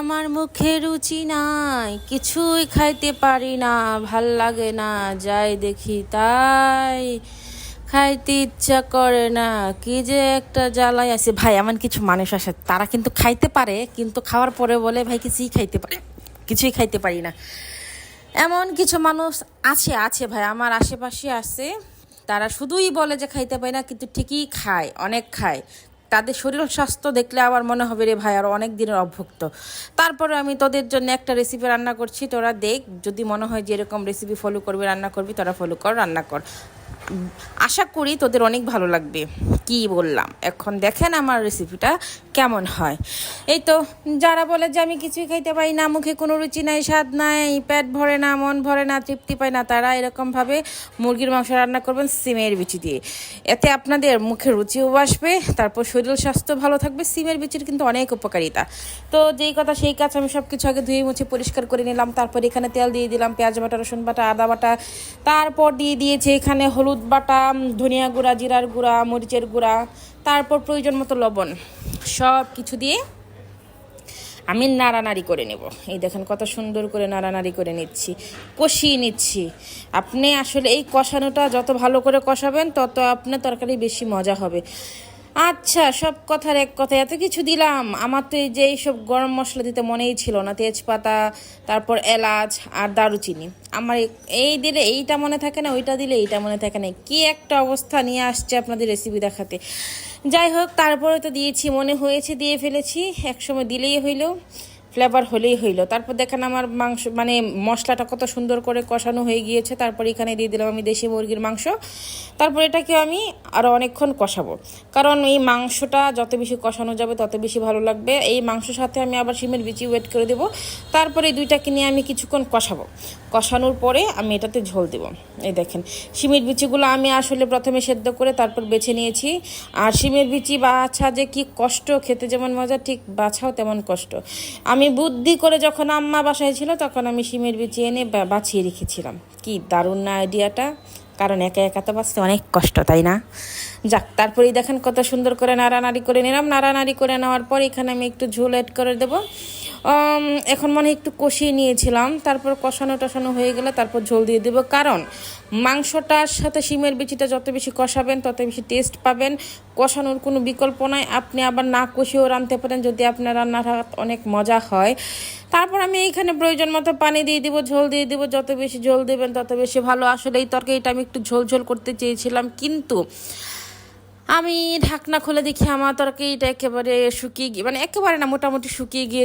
আমার মুখে রুচি নাই, কিছুই খাইতে পারি না, ভালো লাগে না, যাই দেখি তাই। খাইতে ইচ্ছা করে না, কি যে একটা জ্বালাই আছে। ভাই, এমন কিছু মানুষ আসে তারা কিন্তু খাইতে পারে, কিন্তু খাওয়ার পরে বলে, ভাই, কিছুই খাইতে পারে, কিছুই খাইতে পারি না। এমন কিছু মানুষ আছে আছে ভাই, আমার আশেপাশে আছে। তারা শুধুই বলে যে খাইতে পায় না, কিন্তু ঠিকই খায়, অনেক খায়। তাদের শরীর স্বাস্থ্য দেখলে আবার মনে হবে, রে ভাই, আর অনেক দিনের অভ্যুক্ত। তারপরে আমি তোদের জন্য একটা রেসিপি রান্না করছি, তোরা দেখ, যদি মনে হয় যে এরকম রেসিপি ফলো করবি, রান্না করবি, তোরা ফলো কর, রান্না কর। আশা করি তোদের অনেক ভালো লাগবে। কি বললাম? এখন দেখেন আমার রেসিপিটা কেমন হয়। এই তো, যারা বলে যে আমি কিছুই খাইতে পারি না, মুখে কোনো রুচি নাই, স্বাদ নাই, পেট ভরে না, মন ভরে না, তৃপ্তি পায় না, তারা এরকমভাবে মুরগির মাংস রান্না করবেন সিমের বিচি দিয়ে। এতে আপনাদের মুখে রুচিও আসবে, তারপর শরীর স্বাস্থ্য ভালো থাকবে, সিমের বিচির কিন্তু অনেক উপকারিতা। তো যেই কথা সেই কাজ আমি সব কিছু আগে ধুয়ে মুছে পরিষ্কার করে নিলাম, তারপর এখানে তেল দিয়ে দিলাম, পেঁয়াজ বাটা, রসুন বাটা, আদা বাটা, তারপর দিয়ে দিয়েছে এখানে হলুদ বাটা, ধনিয়া গুঁড়া, জিরার গুঁড়া, মরিচের গুঁড়া তারপর প্রয়োজন মতো লবণ, সব কিছু দিয়ে আমি নাড়ানাড়ি করে নেব। এই দেখেন কত সুন্দর করে নাড়ানাড়ি করে নিচ্ছি, কষিয়ে নিচ্ছি। আপনি আসলে এই কষানোটা যত ভালো করে কষাবেন, তত আপনার তরকারি বেশি মজা হবে। আচ্ছা সব কথার এক কথা এত কিছু দিলাম। আমার তো এই যে এইসব গরম মশলা দিতে মনেই ছিল না। তেজপাতা, তারপর এলাচ আর দারুচিনি। আমার এই- দিলে এইটা মনে থাকে না, ওইটা দিলে এইটা মনে থাকে না। কি একটা অবস্থা নিয়ে আসছে আপনাদের রেসিপি দেখাতে। যাই হোক, তারপরে তো দিয়েছি, মনে হয়েছে দিয়ে ফেলেছি। একসময় দিলেই হইল ফ্লেভার হলেই হইল। তারপর দেখেন আমার মাংস মানে মশলাটা কত সুন্দর করে কষানো হয়ে গিয়েছে। তারপর এখানে দিয়ে দিলাম আমি দেশি মুরগির মাংস। তারপর এটাকে আমি আরও অনেকক্ষণ কষাবো। কারণ এই মাংসটা যত বেশি কষানো যাবে, তত বেশি ভালো লাগবে। এই মাংসর সাথে আমি আবার শিমের বিচি ওয়েট করে দেবো। তারপরে এই দুইটাকে নিয়ে আমি কিছুক্ষণ কষাবো। কষানোর পরে আমি এটাতে ঝোল দেবো। এই দেখেন শিমের বিচিগুলো আমি আসলে প্রথমে সেদ্ধ করে তারপর বেছে নিয়েছি। আর শিমের বিচি বাছা যে কি কষ্ট, খেতে যেমন মজা, ঠিক বাছাও তেমন কষ্ট। আমি বুদ্ধি করে যখন আম্মা বাসায় ছিল, তখন আমি শিমের বিচি এনে বাছিয়ে রেখেছিলাম। কি দারুণ না আইডিয়াটা কারণ একা একা তো বাঁচতে অনেক কষ্ট, তাই না? যাক, তারপরেই দেখেন কত সুন্দর করে নাড়ানাড়ি করে নিলাম। নাড়ানাড়ি করে নেওয়ার পর এখানে আমি একটু ঝোল অ্যাড করে দেবো। এখন মানে একটু কষিয়ে নিয়েছিলাম। তারপর কষানো টষানো হয়ে গেলে তারপর ঝোল দিয়ে দেবো। কারণ মাংসটার সাথে শিমের বিচিটা যত বেশি কষাবেন, তত বেশি টেস্ট পাবেন। কষানোর কোনো বিকল্প নাই। আপনি আবার না কষিয়েও রাঁধতে পারেন যদি আপনার রান্নাটা অনেক মজা হয়। তারপর আমি এইখানে প্রয়োজন মতো পানি দিয়ে দিব, ঝোল দিয়ে দিব। যত বেশি ঝোল দেবেন, তত বেশি ভালো। আসলে এই তরকারিটা আমি একটু ঝোল ঝোল করতে চেয়েছিলাম। কিন্তু আমি ঢাকনা খুলে দেখি আমার তরকারিটা একেবারে শুকিয়ে গিয়ে মানে একেবারে না, মোটামুটি শুকিয়ে গিয়ে